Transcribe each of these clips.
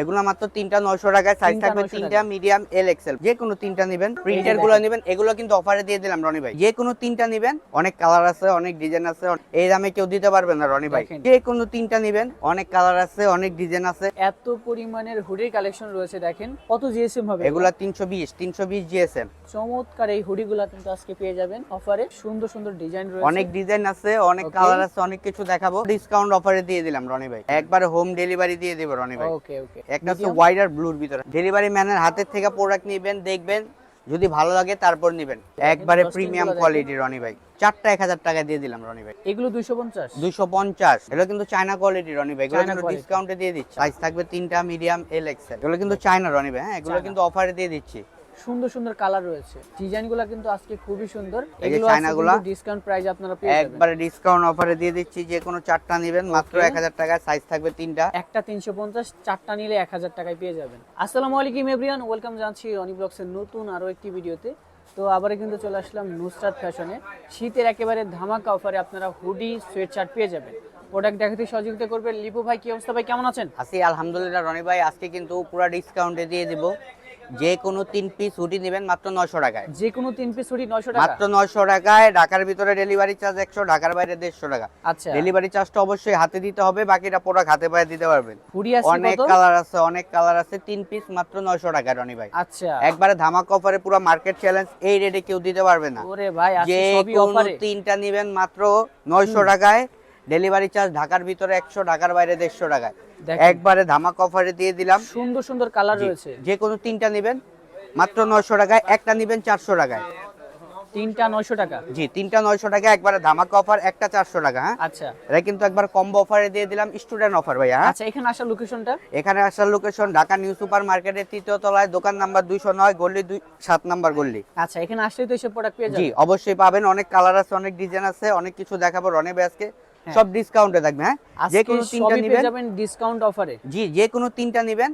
এগুলো মাত্র তিনটা নয়শো টাকায় সাইজ থাকবে 900 তিনটা মিডিয়াম এল এক্সেল যে কোনো তিনটা নেবেন প্রিন্টারগুলো নেবেন এগুলো কিন্তু অফারে দিয়ে দিলাম রনি ভাই। যে কোনো তিনটা নেবেন অনেক কালার আছে অনেক ডিজাইন আছে এই দামে কেউ দিতে পারবে না রনি ভাই। যে কোনো তিনটা নেবেন অনেক কালার আছে অনেক ডিজাইন আছে। এত পরিমাণের হুডির কালেকশন রয়েছে দেখেন। কত জিএসএম হবে? এগুলা তিনশো বিশ তিনশো বিশ জিএসএম চমৎকার এই হুডিগুলা কিন্তু আজকে পেয়ে যাবেন অফারে সুন্দর সুন্দর ডিজাইন রয়েছে। অনেক ডিজাইন আছে অনেক কালার আছে অনেক কিছু দেখাবো। ডিসকাউন্ট অফারে দিয়ে দিলাম রনি ভাই। একবারে হোম ডেলিভারি দিয়ে দিব রনি ভাই। ওকে ওকে একটা হচ্ছে হোয়াইট আর ব্লুর ভিতরে। ডেলিভারি ম্যানের হাতের থেকে প্রোডাক্ট নেবেন দেখবেন যদি ভালো লাগে তারপর নেবেন। একবারে প্রিমিয়াম কোয়ালিটি রনি ভাই। চারটা এক হাজার টাকা দিয়ে দিলাম রনি ভাই। এগুলো দুইশো পঞ্চাশ। দুইশো পঞ্চাশ। এগুলো কিন্তু চায়না কোয়ালিটি রনি ভাই। এগুলো কিন্তু। ডিসকাউন্টে দিয়ে দিচ্ছি। সাইজ থাকবে তিনটা মিডিয়াম এল এক্সেল এগুলো কিন্তু চায়না রনি ভাই। হ্যাঁ এগুলো কিন্তু অফারে দিয়ে দিচ্ছি। সুন্দর সুন্দর কালার রয়েছে। ডিজাইনগুলো কিন্তু আজকে খুবই সুন্দর। এগুলো চায়নাগুলা। ডিসকাউন্ট প্রাইস আপনারা পেয়ে যাবেন। একবারে ডিসকাউন্ট অফারে দিয়ে দিচ্ছি যে কোনো চারটা নেবেন মাত্র Okay। এক হাজার টাকায় সাইজ থাকবে তিনটা। একটা তিনশো পঞ্চাশ চারটা নিলে এক হাজার টাকায় পেয়ে যাবেন। আসসালামু আলাইকুম এভরিয়ান ওয়েলকাম জানছি রনি ব্লগসের নতুন আরও একটি ভিডিওতে। তো আবারও কিন্তু চলে আসলাম নুসরাত ফ্যাশনে শীতের একেবারে ধামাকা অফারে আপনারা হুডি সোয়েট শার্ট পেয়ে যাবেন। প্রোডাক্ট দেখাতে সহযোগিতা করবে লিপু ভাই কি অবস্থা ভাই? কেমন আছেন? আছি আলহামদুলিল্লাহ রনি ভাই। আজকে কিন্তু পুরো ডিসকাউন্টে দিয়ে দিব। যে কোনো তিন পিস হুডি নেবেন মাত্র নয়শো টাকায়। যে কোনো তিন পিস হুডি নয়শো টাকা। মাত্র নয়শো টাকায় ঢাকার ভিতরে ডেলিভারি চার্জ একশো ঢাকার বাইরে দেড়শো টাকা। আচ্ছা। ডেলিভারি চার্জটা অবশ্যই হাতে দিতে হবে বাকিটা প্রোডাক্ট হাতে পায়ে দিতে পারবেন। হুডি আছে অনেক কালার আছে অনেক কালার আছে তিন পিস মাত্র নয়শো টাকা রনি ভাই। আচ্ছা। একবারে ধামাক অফারে পুরো মার্কেট চ্যালেঞ্জ এই রেটে কেউ দিতে পারবে না। ওরে ভাই যে কোনো তিনটা নিবেন মাত্র নয়শো টাকায় ডেলিভারি চার্জ ঢাকার ভিতরে একশো ঢাকার বাইরে দেড়শো টাকায়। একবারে ধামাক অফারে দিয়ে দিলাম। সুন্দর সুন্দর কালার রয়েছে। যে কোনো তিনটা নেবেন মাত্র নয়শো টাকায় একটা নেবেন চারশো টাকায়। তিনটা নয়শো টাকা? জি তিনটা নয়শো টাকা একবারে ধামাকা অফার একটা চারশো টাকা হ্যাঁ? আচ্ছা। এটা কিন্তু একবার কম্বো অফারে দিয়ে দিলাম স্টুডেন্ট অফার ভাইয়া হ্যাঁ? আচ্ছা এখানে আসার লোকেশনটা এখানে আসার লোকেশন ঢাকা নিউ সুপার মার্কেটের তৃতীয় তলায় দোকান নাম্বার দুইশো নয় গল্লি দুই সাত নাম্বার গল্লি আচ্ছা এখানে আসলে তো এসব প্রোডাক্ট পেয়ে জি অবশ্যই পাবেন অনেক কালার আছে অনেক ডিজাইন আছে অনেক কিছু দেখাবো রনে হ্যাঁ। সব ডিসকাউন্টে থাকবে হ্যাঁ? যে কোনো তিনটা নেবেন। যাবেন ডিসকাউন্ট অফারে জি যে কোনো তিনটা নেবেন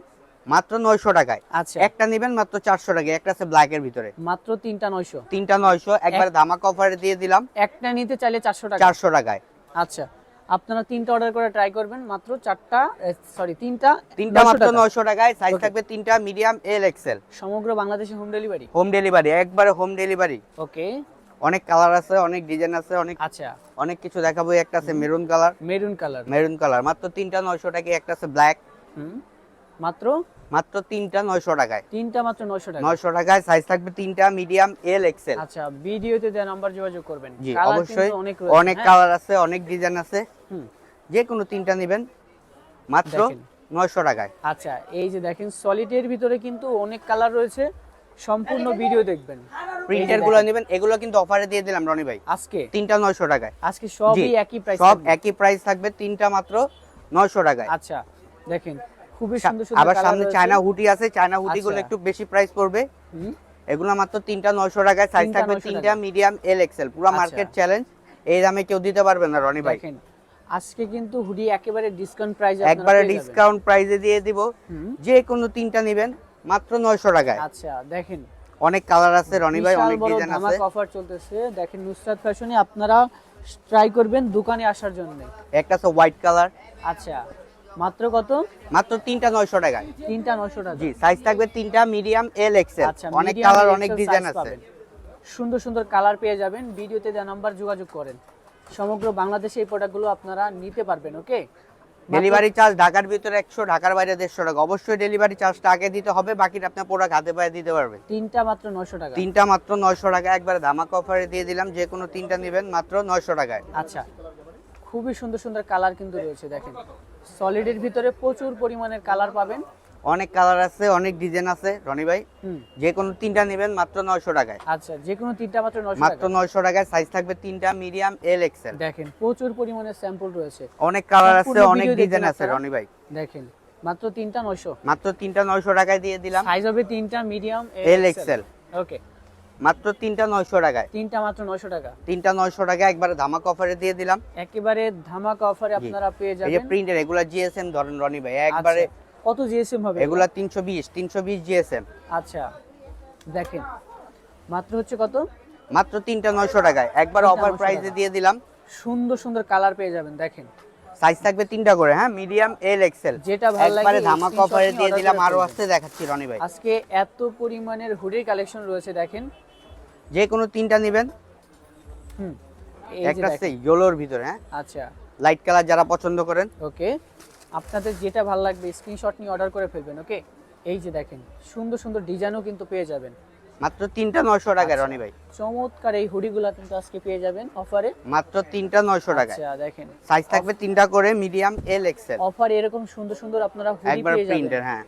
মাত্র নয়শো টাকায়। আচ্ছা। একটা নেবেন মাত্র চারশো টাকায়। একটা আছে ব্ল্যাক এর ভিতরে। মাত্র তিনটা নয়শো। তিনটা নয়শো একবার ধামাকা অফারে দিয়ে দিলাম। একটা নিতে চাইলে চারশো টাকা। চারশো টাকায়। আচ্ছা। আপনারা তিনটা অর্ডার করে ট্রাই করবেন মাত্র চারটা সরি তিনটা তিনটা মাত্র। নয়শো টাকায়। সাইজ থাকবে তিনটা মিডিয়াম এল এক্সেল সমগ্র বাংলাদেশে হোম ডেলিভারি হোম ডেলিভারি একবারে হোম ডেলিভারি ওকে অনেক কালার আছে অনেক ডিজাইন আছে অনেক আচ্ছা। অনেক কিছু দেখাবো। একটা আছে maroon colour. Maroon colour. Maroon colour. মাত্র তিনটা নয়শো টাকায় একটা আছে ব্ল্যাক। মাত্র? মাত্র তিনটা নয়শো টাকায়। তিনটা মাত্র নয়শো টাকা নয়শো টাকায়। সাইজ থাকবে তিনটা মিডিয়াম এল এক্সেল আচ্ছা ভিডিওতে দেওয়া নাম্বার যোগাযোগ করবেন। জি অবশ্যই। অনেক অনেক হ্যাঁ? কালার আছে অনেক ডিজাইন আছে। হুম, যে কোনো তিনটা নেবেন। মাত্র নয়শো টাকায়। আচ্ছা এই যে দেখেন সলিডের ভিতরে কিন্তু অনেক কালার রয়েছে। সম্পূর্ণ ভিডিও দেখবেন। প্রিন্টারগুলো নেবেন এগুলো কিন্তু অফারে দিয়ে দিলাম রনি ভাই। আজকে? তিনটা নয়শো টাকায়। আজকে সবই একই প্রাইস সব একই প্রাইস থাকবে তিনটা মাত্র নয়শো টাকায়। আচ্ছা দেখেন খুবই সুন্দর সুন্দর আবার সামনে চায়না হুডি আছে চায়না হুডি গুলো আচ্ছা। একটু বেশি প্রাইস পড়বে। এগুলো মাত্র তিনটা নয়শো টাকায় সাইজ থাকবে তিনটা মিডিয়াম এল এক্সেল পুরো। মার্কেট চ্যালেঞ্জ এই দামে কেউ দিতে পারবে না রনি ভাই। দেখেন আজকে কিন্তু হুডি একেবারে ডিসকাউন্ট প্রাইস একবারে ডিসকাউন্ট প্রাইসে দিয়ে দিব। যে কোনো তিনটা নেবেন মাত্র নয়শো টাকায়। আচ্ছা দেখেন। অনেক কালার আছে রনি ভাই অনেক ডিজাইন আছে ধামাকা অফার চলতেছে। দেখেন নুসরাত ফ্যাশনে আপনারা ট্রাই করবেন দোকানে আসার জন্য। একটা আছে হোয়াইট কালার আচ্ছা মাত্র কত? মাত্র তিনটা নয়শো টাকায়। তিনটা নয়শো টাকা। জি সাইজ থাকবে তিনটা মিডিয়াম এল এক্সেল অনেক কালার অনেক ডিজাইন আছে। সুন্দর সুন্দর কালার পেয়ে যাবেন। ভিডিওতে দেওয়া নাম্বার যোগাযোগ করেন। সমগ্র বাংলাদেশে এই প্রোডাক্টগুলো আপনারা নিতে পারবেন ওকে ডেলিভারি চার্জ ঢাকার ভিতরে একশো ঢাকার বাইরে দেড়শো টাকা। অবশ্যই ডেলিভারি চার্জটা আগে দিতে হবে বাকিটা আপনার পুরো হাতে পায়ে দিতে পারবেন। তিনটা মাত্র নয়শো টাকা। তিনটা মাত্র নয়শো টাকা। একবারে ধামাকা অফারে দিয়ে দিলাম যে কোনো তিনটা নেবেন মাত্র নয়শো টাকায়। আচ্ছা খুবই সুন্দর সুন্দর কালার কিন্তু রয়েছে দেখেন। সলিডের ভিতরে প্রচুর পরিমাণের কালার পাবেন। অনেক কালার আছে অনেক ডিজাইন আছে রনি ভাই। যে কোনো তিনটা নেবেন মাত্র নয়শো টাকায়। আচ্ছা যে কোনো তিনটা মাত্র নয়শো মাত্র টাকা নয়শো টাকায় সাইজ থাকবে তিনটা মিডিয়াম এল এক্সেল দেখেন প্রচুর পরিমাণে স্যাম্পল রয়েছে। অনেক কালার আছে অনেক ডিজাইন আছে রনি ভাই। দেখেন মাত্র তিনটা নয়শো? মাত্র তিনটা নয়শো টাকায় দিয়ে দিলাম। সাইজ হবে তিনটা মিডিয়াম এল এক্সেল ওকে মাত্র তিনটা নয়শো টাকায়। তিনটা মাত্র নয়শো টাকা। তিনটা নয়শো টাকা একবারে ধামাক অফারে দিয়ে দিলাম। একেবারে ধামাক অফারে আপনারা পেয়ে এই যে যাবেন। প্রিন্টের এগুলা জিএসএম ধরেন রনি ভাই একবারে আচ্ছা, কত জিএসএম হবে? এগুলা তিনশো বিশ তিনশো বিশ জিএসএম আচ্ছা দেখেন। মাত্র হচ্ছে কত? মাত্র তিনটা নয়শো টাকায়। একবার অফার 900 প্রাইসে দিয়ে দিলাম। সুন্দর সুন্দর কালার পেয়ে যাবেন দেখেন। সাইজ থাকবে তিনটা করে হ্যাঁ? মিডিয়াম এল এক্সেল যেটা ভালো লাগে একবারে ধামাকা অফারে দিয়ে দিলাম আরও। আসতে দেখাচ্ছি রনি ভাই। আজকে এত পরিমাণের হুডির কালেকশন রয়েছে দেখেন। যে কোনো তিনটা নেবেন। হুম একটা দেখেন। ইয়েলোর ভিতরে হ্যাঁ? আচ্ছা। লাইট কালার যারা পছন্দ করেন। ওকে আপনাদের যেটা ভালো লাগবে স্ক্রিনশট নিয়ে অর্ডার করে ফেলবেন ওকে এই যে দেখেন সুন্দর সুন্দর ডিজাইনও কিন্তু পেয়ে যাবেন। মাত্র তিনটা নয়শো টাকায় আচ্ছা। রনি ভাই। চমৎকার এই হুডিগুলো কিন্তু আজকে পেয়ে যাবেন অফারে মাত্র তিনটা নয়শো টাকা আচ্ছা দেখেন। সাইজ থাকবে তিনটা করে মিডিয়াম এল এক্সেল অফার এরকম সুন্দর সুন্দর আপনারা হুডি একবার পেয়ে প্রিন্টের যাবেন হ্যাঁ।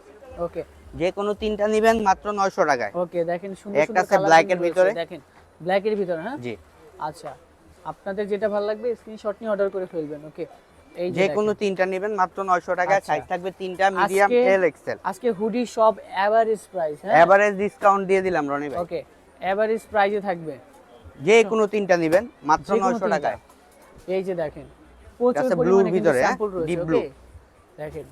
ওকে যে কোনো তিনটা নেবেন মাত্র নয়শো টাকায়। ওকে দেখেন সুন্দর একটা আছে কিন্তু এর ভিতরে। দেখেন ব্ল্যাক এর ভিতরে হ্যাঁ? জি। আচ্ছা আপনাদের যেটা ভালো লাগবে স্ক্রিনশট নিয়ে অর্ডার করে ফেলবেন ওকে যে কোনো তিনটা নেবেন মাত্র নয়শো টাকায় আচ্ছা। সাইজ থাকবে তিনটা মিডিয়াম এল এক্সেল আজকে হুডি সব এভারেজ প্রাইস হ্যাঁ? এভারেজ ডিসকাউন্ট দিয়ে দিলাম রনি ভাই। ওকে এভারেজ প্রাইসে থাকবে। যে কোনো তিনটা নেবেন মাত্র যে কোনো নয়শো তিনটা। টাকায়। এই যে দেখেন প্রচুর পরিমাণে ভিতরে, ওকে blue। দেখেন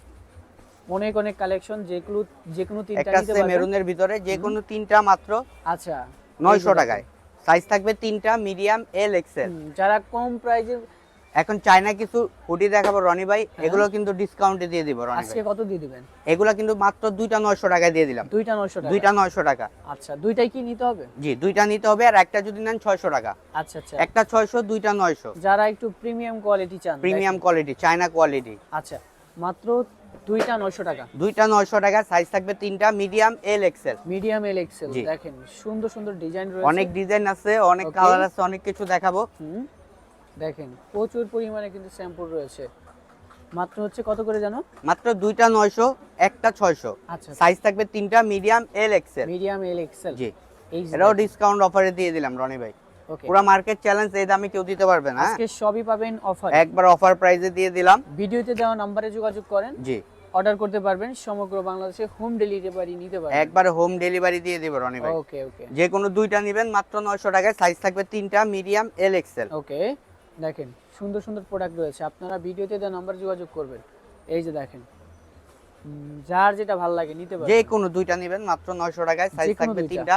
অনেক অনেক কালেকশন যেগুলো যে কোনো তিনটা নিতে পারবেন। মেরুনের ভিতরে যে কোনো তিনটা মাত্র আচ্ছা নয়শো এই যে টাকায়। সাইজ থাকবে তিনটা মিডিয়াম এল এক্সেল যারা কম প্রাইজে এখন চায়না কিছু হুডি দেখাবো রনি ভাই হ্যাঁ। এগুলো কিন্তু ডিসকাউন্টে দিয়ে দিব রনি আজকে কত দিয়ে দিবেন? এগুলো কিন্তু মাত্র দুইটা নয়শো টাকায় দিয়ে দিলাম। দুইটা নয়শো টাকা। দুইটা নয়শো টাকা। আচ্ছা দুইটাই কি নিতে হবে? জি দুইটা নিতে হবে আর একটা যদি নেন ছয়শো টাকা। আচ্ছা আচ্ছা। একটা ছয়শো দুইটা নয়শো। যারা একটু প্রিমিয়াম কোয়ালিটি চান প্রিমিয়াম কোয়ালিটি চায়না কোয়ালিটি আচ্ছা মাত্র দুইটা নয়শো টাকা। দুইটা নয়শো টাকা সাইজ থাকবে তিনটা medium L XL medium L XL দেখেন সুন্দর সুন্দর ডিজাইন রয়েছে। অনেক ডিজাইন আছে অনেক কালার আছে অনেক কিছু দেখাবো। হুম, দেখেন প্রচুর পরিমাণে কিন্তু স্যাম্পল রয়েছে। মাত্র হচ্ছে কত করে জানো? মাত্র দুইটা নয়শো একটা ছয়শো। আচ্ছা। সাইজ থাকবে তিনটা medium L XL medium L XL জি। এটাও ডিসকাউন্ট অফারে দিয়ে দিলাম রনি ভাই। পুরো মার্কেট চ্যালেঞ্জ এই দামে কেউ দিতে পারবে না হ্যাঁ? আজকে সবই পাবেন অফার একবার অফার প্রাইসে দিয়ে দিলাম। ভিডিওতে দেওয়া নম্বরে যোগাযোগ করেন। জি। অর্ডার করতে পারবেন সমগ্র বাংলাদেশে হোম ডেলিভারি নিতে পারবেন। একবার হোম ডেলিভারি দিয়ে দিব রনি ভাই। ওকে ওকে যে কোনো দুইটা নেবেন মাত্র নয়শো টাকায়। সাইজ থাকবে তিনটা মিডিয়াম এল এক্সেল ওকে দেখেন সুন্দর সুন্দর প্রোডাক্ট রয়েছে। আপনারা ভিডিওতে দেওয়া নাম্বার যোগাযোগ করবেন। এই যে দেখেন যার যেটা ভালো লাগে নিতে পারেন যে কোনো দুইটা নেবেন মাত্র নয়শো টাকায় সাইজ থাকবে তিনটা।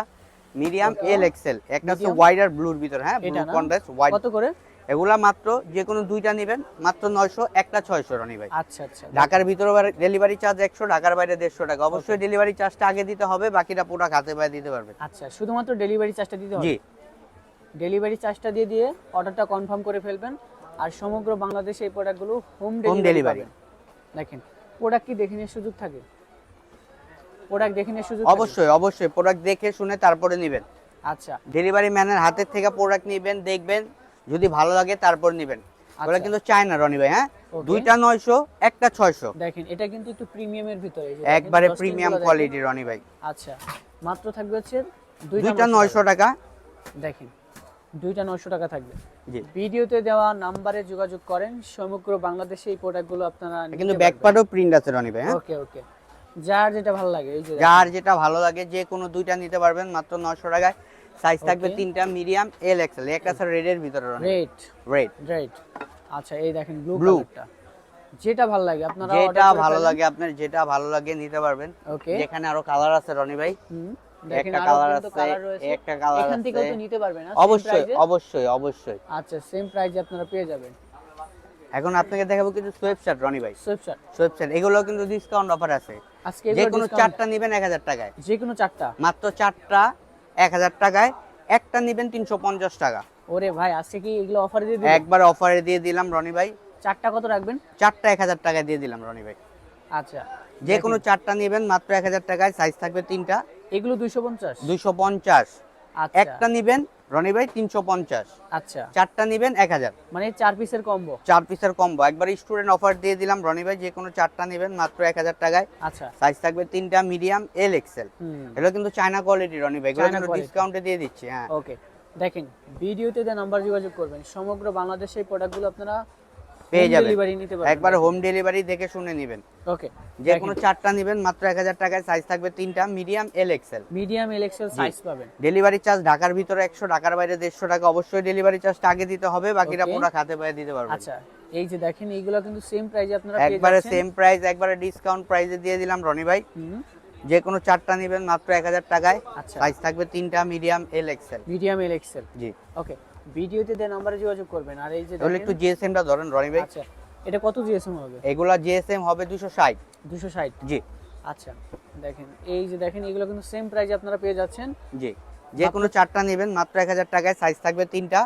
মিডিয়াম এল এক্সেল একটা হচ্ছে Medium? হোয়াইট আর ব্লুর ভিতরে হ্যাঁ ব্লু? কন্ট্রাস্ট হোয়াইট কত করে? এগুলা মাত্র যে কোনো দুইটা নেবেন মাত্র নয়শো একটা ছয়শো রনি ভাই। আচ্ছা আচ্ছা। ঢাকার ভিতরে ডেলিভারি চার্জ একশো ঢাকার বাইরে দেড়শো টাকা। অবশ্যই ডেলিভারি চার্জটা আগে দিতে হবে বাকিটা পুরো খাতে পায়ে দিতে পারবেন। আচ্ছা শুধুমাত্র ডেলিভারি চার্জটা দিতে হবে? জি। ডেলিভারি চার্জটা দিয়ে দিয়ে অর্ডারটা কনফার্ম করে ফেলবেন। আর সমগ্র বাংলাদেশে এই প্রোডাক্টগুলো হোম ডেলিভারি দেখেন প্রোডাক্ট কি দেখে নেওয়ার সুযোগ থাকে? প্রোডাক্ট দেখে নেওয়ার সুযোগ অবশ্যই অবশ্যই প্রোডাক্ট দেখে শুনে তারপরে নেবেন। আচ্ছা। ডেলিভারি ম্যানের হাতের থেকে প্রোডাক্ট নেবেন দেখবেন যদি ভালো লাগে তারপর নেবেন। ওগুলো আচ্ছা। কিন্তু চায় না রনি ভাই হ্যাঁ? দুইটা নয়শো একটা ছয়শো। দেখেন এটা কিন্তু একটু প্রিমিয়ামের ভিতরে এই যে একবারে প্রিমিয়াম কোয়ালিটি রনি ভাই। আচ্ছা মাত্র থাকবে হচ্ছে দুইটা নয়শো টাকা। দেখেন দুইটা নয়শো টাকা থাকবে। ভিডিওতে দেওয়া নাম্বারে যোগাযোগ করেন সমগ্র বাংলাদেশে এই প্রোডাক্টগুলো আপনারা কিন্তু ব্যাকপার্টও প্রিন্ট আছে রনি ভাই হ্যাঁ? ওকে ওকে। যার যেটা ভালো লাগে এই যে যার যেটা ভালো লাগে যে কোনো দুইটা নিতে পারবেন মাত্র নয়শো টাকায়। সাইজ থাকবে তিনটা মিডিয়াম এল এক্সেল একটা আছে রেডের ভিতরে রেড রেড রেড আচ্ছা এই দেখেন ব্লু। কালারটা যেটা ভালো লাগে আপনারা যেটা ভালো লাগে আপনার যেটা ভালো লাগে নিতে পারবেন। ওকে। এখানে আরও কালার আছে রনি ভাই। হুম। একটা কালার আছে একটা কালার এখান থেকেও তো নিতে পারবেন না অবশ্যই অবশ্যই অবশ্যই। আচ্ছা সেম প্রাইজে আপনারা পেয়ে যাবেন। এখন আপনাকে দেখাবো কিছু সোয়েব শার্ট রনি ভাই। সোয়েব শার্ট এগুলো কিন্তু ডিসকাউন্ট অফার আছে। আজকে যে কোনো চারটা নেবেন এক হাজার টাকায়। যে কোনো চারটা। মাত্র চারটা এক হাজার টাকায়। একটা নেবেন তিনশো পঞ্চাশ টাকা। ওরে ভাই আজকে কি এগুলো অফারে দিয়ে দিবেন একবার অফারে দিয়ে দিলাম রনি ভাই। চারটা কত রাখবেন? চারটা এক হাজার টাকায় দিয়ে দিলাম রনি ভাই। আচ্ছা। যে কোনো চারটা নেবেন মাত্র এক হাজার টাকায় সাইজ থাকবে তিনটা। এগুলো দুইশো পঞ্চাশ? দুইশো পঞ্চাশ। আচ্ছা। একটা নেবেন রনি ভাই তিনশো পঞ্চাশ। আচ্ছা। চারটা নেবেন এক হাজার। মানে চার পিসের কম্বো? চার পিসের কম্বো। একবার স্টুডেন্ট অফার দিয়ে দিলাম রনি ভাই যে কোনো চারটা নেবেন মাত্র এক হাজার টাকায়। আচ্ছা। সাইজ থাকবে তিনটা মিডিয়াম এল এক্সেল এগুলো কিন্তু চায়না কোয়ালিটি রনি ভাই। এগুলো কিন্তু ডিসকাউন্টে দিয়ে দিচ্ছি হ্যাঁ। ওকে দেখেন ভিডিওতে যে নাম্বার যোগাযোগ করবেন সমগ্র বাংলাদেশে এই প্রোডাক্টগুলো আপনারা পেয়ে যাবেন একবার হোম ডেলিভারি দেখে শুনে নেবেন। ওকে যে কোনো চারটা নেবেন মাত্র এক হাজার টাকায় সাইজ থাকবে তিনটা medium L XL medium L XL size পাবেন। ডেলিভারি চার্জ ঢাকার ভিতরে একশো ঢাকার বাইরে দেড়শো টাকা। অবশ্যই ডেলিভারি চার্জটা আগে দিতে হবে বাকিটা. পুরো খাতে পায়ে দিতে পারবেন আচ্ছা এই যে দেখেন এইগুলো কিন্তু সেম প্রাইজে আপনারা একবারে সেম প্রাইস একবারে ডিসকাউন্ট প্রাইসে দিয়ে দিলাম রনি ভাই। যে কোনো চারটা নেবেন মাত্র এক হাজার টাকায়। আচ্ছা। সাইজ থাকবে তিনটা medium L XL medium L XL জি। ওকে ভিডিওতে যে নাম্বারে যোগাযোগ করবেন। আর এই যে তাহলে একটু জিএসএমটা ধরেন রনি ভাই। আচ্ছা এটা কত জিএসএম হবে? এগুলা জিএসএম হবে দুশো ষাট। দুশো ষাট? জি। আচ্ছা দেখেন এই যে দেখেন এগুলো কিন্তু সেম প্রাইসে আপনারা পেয়ে যাচ্ছেন। জি। যে কোনো চারটা নেবেন মাত্র এক হাজার টাকায় সাইজ থাকবে তিনটা।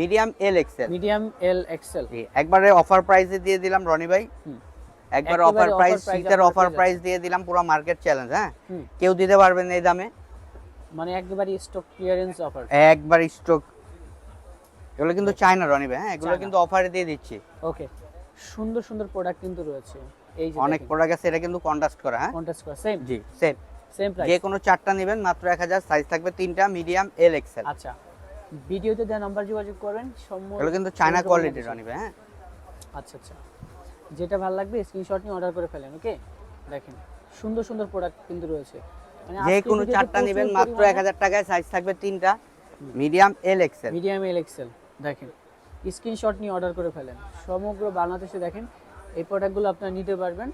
Medium L XL medium L XL জি একবারে অফার প্রাইসে দিয়ে দিলাম রনি ভাই। একবার অফার প্রাইস শীতের অফার প্রাইস দিয়ে দিলাম পুরো মার্কেট চ্যালেঞ্জ হ্যাঁ? কেউ দিতে পারবেন না এই দামে। মানে একেবারে স্টক ক্লিয়ারেন্স অফার একবার স্টক এগুলো কিন্তু চায়না রনি ভাই হ্যাঁ? এগুলো কিন্তু অফারে দিয়ে দিচ্ছি। ওকে সুন্দর সুন্দর প্রোডাক্ট কিন্তু রয়েছে। এই যে অনেক প্রোডাক্ট আছে এটা কিন্তু কন্ট্রাস্ট করা হ্যাঁ? কন্টেস্ট করা সেম জি সেম সেম প্রাইস যে কোনো চারটা নেবেন মাত্র এক হাজার সাইজ থাকবে তিনটা মিডিয়াম এল এক্সেল আচ্ছা। ভিডিওতে দেওয়া নাম্বার যোগাযোগ করবেন সম্মু- এগুলো কিন্তু চায়না সম্মুখ কোয়ালিটির। রনি ভাই হ্যাঁ? আচ্ছা আচ্ছা। যেটা ভালো লাগবে স্ক্রিনশট নিয়ে অর্ডার করে ফেলেন ওকে দেখেন সুন্দর সুন্দর প্রোডাক্ট কিন্তু রয়েছে। মানে যে কোনো চারটা নেবেন মাত্র পরিমাণে এক হাজার টাকায় সাইজ থাকবে তিনটা medium L XL medium L XL দেখেন স্ক্রিনশট নিয়ে অর্ডার করে ফেলেন। সমগ্র বাংলাদেশে দেখেন এই প্রোডাক্টগুলো আপনারা নিতে পারবেন।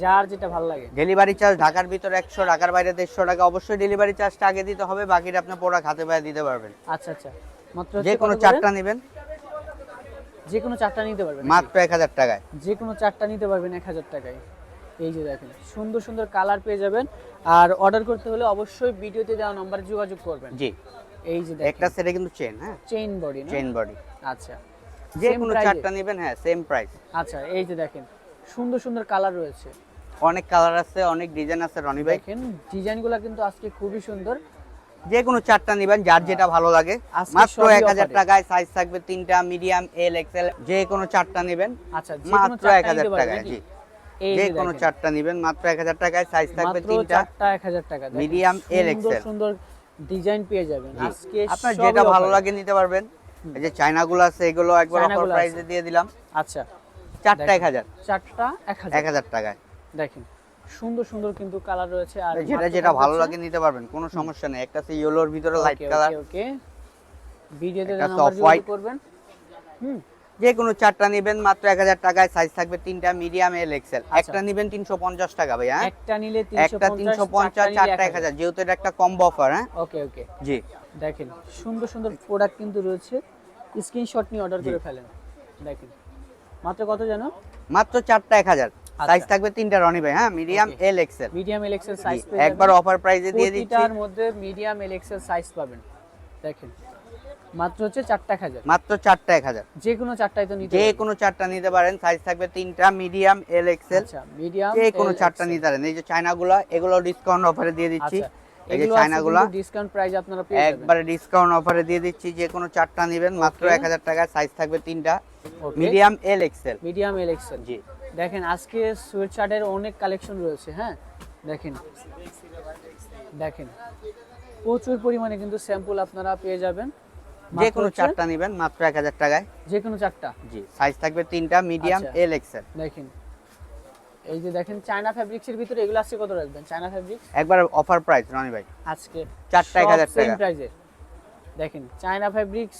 যার যেটা ভালো লাগে। ডেলিভারি চার্জ ঢাকার ভিতরে একশো ঢাকার বাইরে দেড়শো টাকা অবশ্যই ডেলিভারি চার্জটা আগে দিতে হবে বাকিটা আপনার প্রোডাক্ট হাতে পায়ে দিতে পারবেন। আচ্ছা আচ্ছা। মাত্র যে কোনো চারটা নেবেন। যে কোনো চারটা নিতে পারবেন? মাত্র এক হাজার টাকায়। যে কোনো চারটা নিতে পারবেন এক হাজার টাকায়। এই যে দেখেন সুন্দর সুন্দর কালার পেয়ে যাবেন। আর অর্ডার করতে হলে অবশ্যই ভিডিওতে দেওয়া নাম্বারে যোগাযোগ করবেন। জি। এই যে একটা সেটা কিন্তু চেন হ্যাঁ? চেইন বডি না? চেন বডি আচ্ছা। যে কোনো চারটা নেবেন হ্যাঁ সেম প্রাইস আচ্ছা এই যে দেখেন সুন্দর সুন্দর কালার রয়েছে। অনেক কালার আছে অনেক ডিজাইন আছে রনি ভাই। দেখেন ডিজাইনগুলো কিন্তু আজকে খুবই সুন্দর। যে কোনো চারটা নেবেন যার যেটা ভালো লাগে। মাত্র এক হাজার টাকায় সাইজ থাকবে তিনটা মিডিয়াম এল এক্সেল যে কোনো চারটা নেবেন। আচ্ছা মাত্র এক হাজার টাকায়? জি। যে কোনো চারটা নেবেন মাত্র এক হাজার টাকায় সাইজ থাকবে তিনটা এক হাজার টাকা দেখেন, Medium L সুন্দর ডিজাইন পেয়ে যাবেন। আজকে আপনার যেটা ভালো লাগে নিতে পারবেন। এই যে চায়নাগুলো আছে এগুলো একবার অফার প্রাইসে দিয়ে দিলাম। আচ্ছা। চারটা। এক হাজার। চারটা এক হাজার। এক হাজার টাকায়। দেখেন সুন্দর সুন্দর কিন্তু কালার রয়েছে আর যেটা যেটা ভালো লাগে নিতে পারবেন কোনো সমস্যা নেই। একটা আছে ইয়েলোর ভিতরে লাইট কালার ওকে, ভিডিওতে নাম্বার করবেন। হুম। যে কোনো চারটা নেবেন মাত্র এক হাজার টাকায় সাইজ থাকবে তিনটা মিডিয়াম এল এক্সেল। একটা নেবেন তিনশো পঞ্চাশ টাকা ভাই হ্যাঁ? একটা নিলে একটা তিনশো পঞ্চাশ চারটা এক হাজার। যেহেতু এটা একটা কম্বো অফার হ্যাঁ? ওকে ওকে। জি। দেখেন সুন্দর সুন্দর প্রোডাক্ট কিন্তু রয়েছে। স্ক্রিনশট নিয়ে অর্ডার করে ফেলেন। দেখেন মাত্র কত জানো? মাত্র চারটা এক হাজার। সাইজ আচ্ছা। থাকবে তিনটা রনি ভাই হ্যাঁ? Medium. L XL medium L XL size একবার অফার প্রাইসে দিয়ে দিচ্ছি। প্রতিটার মধ্যে মিডিয়াম এল এক্সেল সাইজ পাবেন। দেখেন মাত্র হচ্ছে চারটা এক হাজার। মাত্র চারটা এক হাজার। যে কোনো চারটাই তো নিতে যে কোনো চারটা নিতে পারেন সাইজ থাকবে তিনটা মিডিয়াম এল এক্সেল আচ্ছা মিডিয়াম যে কোনো চারটা নিতে পারেন। এই যে চায়নাগুলা এগুলো ডিসকাউন্ট অফারে দিয়ে দিচ্ছি। আচ্ছা এই যে এগুলো ডিসকাউন্ট প্রাইস আপনারা পেয়ে যাবেন। একবারে ডিসকাউন্ট অফারে দিয়ে দিচ্ছি। যে কোনো চারটা নেবেন মাত্র Okay. এক হাজার টাকায় সাইজ থাকবে তিনটা। Medium L XL medium L XL জি। দেখেন আজকে শার্টের অনেক কালেকশন রয়েছে হ্যাঁ? দেখেন দেখেন। প্রচুর পরিমাণে কিন্তু স্যাম্পল আপনারা পেয়ে যাবেন। যে কোনো চারটা নেবেন মাত্র এক হাজার টাকায়। যে কোনো চারটা? জি সাইজ থাকবে তিনটা মিডিয়াম। এল এক্সেল দেখেন। এই যে দেখেন চায়না ফ্যাব্রিক্সের ভিতরে এগুলো আজকে কত রাখবেন? চায়না ফ্যাব্রিক্স একবার অফার প্রাইস রনি ভাই। আজকে চারটা এক হাজার টাকা। প্রাইসে দেখেন চায়না ফ্যাব্রিক্স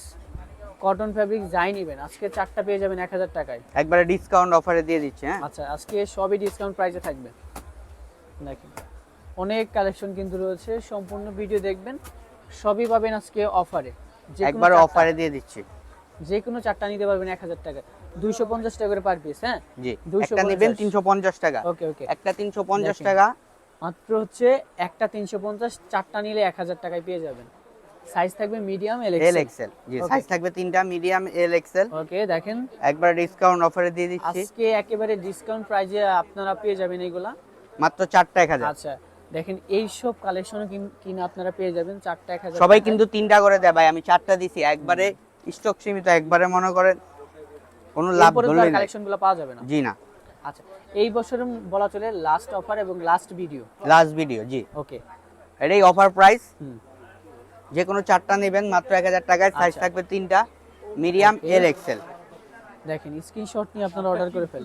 কটন ফ্যাব্রিক্স যাই নেবেন আজকে চারটা পেয়ে যাবেন এক হাজার টাকায়। একবারে ডিসকাউন্ট অফারে দিয়ে দিচ্ছি হ্যাঁ? আচ্ছা আজকে সবই ডিসকাউন্ট প্রাইসে থাকবে। দেখেন অনেক কালেকশন কিন্তু রয়েছে সম্পূর্ণ ভিডিও দেখবেন সবই পাবেন আজকে অফারে একবার অফারে দিয়ে দিচ্ছি। যে কোনো চারটা নিতে পারবেন এক হাজার টাকা। দুইশো পঞ্চাশ টাকা করে পার পিস হ্যাঁ? জি 250 একটা নেবেন তিনশো পঞ্চাশ টাকা। ওকে ওকে একটা তিনশো পঞ্চাশ। টাকা। মাত্র হচ্ছে একটা তিনশো পঞ্চাশ চারটা নিলে এক হাজার টাকায় পেয়ে যাবেন। সাইজ থাকবে মিডিয়াম এল এল এক্সেল জি সাইজ থাকবে তিনটা মিডিয়াম এল এক্সেল ওকে দেখেন। একবার ডিসকাউন্ট অফারে দিয়ে দিচ্ছি। আজকে একেবারে ডিসকাউন্ট প্রাইজে আপনারা পেয়ে যাবেন এগুলা। মাত্র চারটা এক হাজার। আচ্ছা দেখেন এই সব কালেকশন কিনা আপনারা পেয়ে যাবেন চারটা এক হাজার সবাই। কিন্তু তিনটা করে দেয় ভাই আমি চারটা দিছি একবারে স্টক সীমিত একবারে মনে করেন কোনো লাভ ধরলেই কালেকশনগুলো পাওয়া যাবে না। জি না। আচ্ছা এই বছরের বলা চলে লাস্ট অফার এবং লাস্ট ভিডিও লাস্ট ভিডিও জি। ওকে এটাই অফার প্রাইস যে কোনো চারটা নেবেন মাত্র এক হাজার টাকায় সাইজ আচ্ছা। থাকবে তিনটা মিডিয়াম এল এক্সেল দেখেন স্ক্রিনশট নিয়ে আপনারা অর্ডার করে ফেলেন।